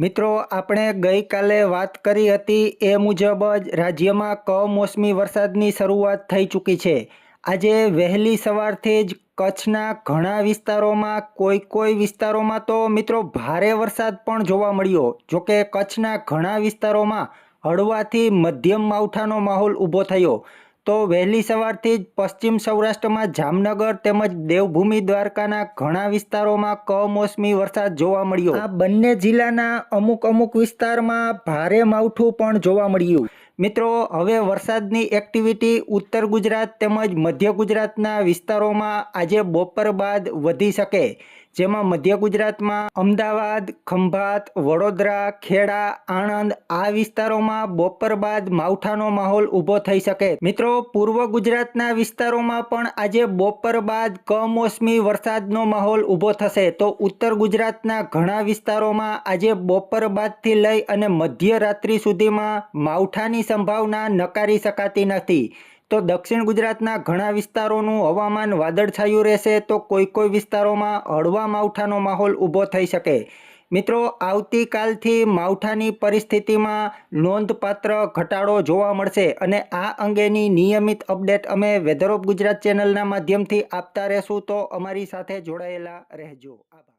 મિત્રો, આપણે ગઈકાલે વાત કરી હતી એ મુજબ જ રાજ્યમાં કમોસમી વરસાદની શરૂઆત થઈ ચૂકી છે. આજે વહેલી સવારથી જ કચ્છના ઘણા વિસ્તારોમાં કોઈ કોઈ વિસ્તારોમાં તો મિત્રો ભારે વરસાદ પણ જોવા મળ્યો. જોકે કચ્છના ઘણા વિસ્તારોમાં હળવાથી મધ્યમ માવઠાનો માહોલ ઊભો થયો. તો વહેલી સવારથી જ પશ્ચિમ સૌરાષ્ટ્રમાં જામનગર તેમજ દેવભૂમિ દ્વારકાના ઘણા વિસ્તારોમાં કમોસમી વરસાદ જોવા મળ્યો. આ બંને જિલ્લાના અમુક અમુક વિસ્તારમાં ભારે માવઠું પણ જોવા મળ્યું. મિત્રો, હવે વરસાદની એક્ટિવિટી ઉત્તર ગુજરાત તેમજ મધ્ય ગુજરાતના વિસ્તારોમાં આજે બપોર બાદ વધી શકે. જેમાં મધ્ય ગુજરાતમાં અમદાવાદ, ખંભાત, વડોદરા, ખેડા, આણંદ આ વિસ્તારોમાં બપોર બાદ માવઠાનો માહોલ ઊભો થઈ શકે. મિત્રો, પૂર્વ ગુજરાતના વિસ્તારોમાં પણ આજે બપોર બાદ કમોસમી વરસાદનો માહોલ ઊભો થશે. તો ઉત્તર ગુજરાતના ઘણા વિસ્તારોમાં આજે બપોર બાદથી લઈ અને મધ્યરાત્રિ સુધીમાં માવઠાની સંભાવના નકારી શકાતી નથી. તો દક્ષિણ ગુજરાતના ઘણા વિસ્તારોનું હવામાન વાદળછાયું રહેશે તો કોઈ કોઈ વિસ્તારોમાં હળવા માવઠાનો માહોલ ઊભો થઈ શકે. મિત્રો, આવતીકાલથી માવઠાની પરિસ્થિતિમાં નોંધપાત્ર ઘટાડો જોવા મળશે અને આ અંગેની નિયમિત અપડેટ અમે વેધર ઓફ ગુજરાત ચેનલના માધ્યમથી આપતા રહેશું. તો અમારી સાથે જોડાયેલા રહેજો. આભાર.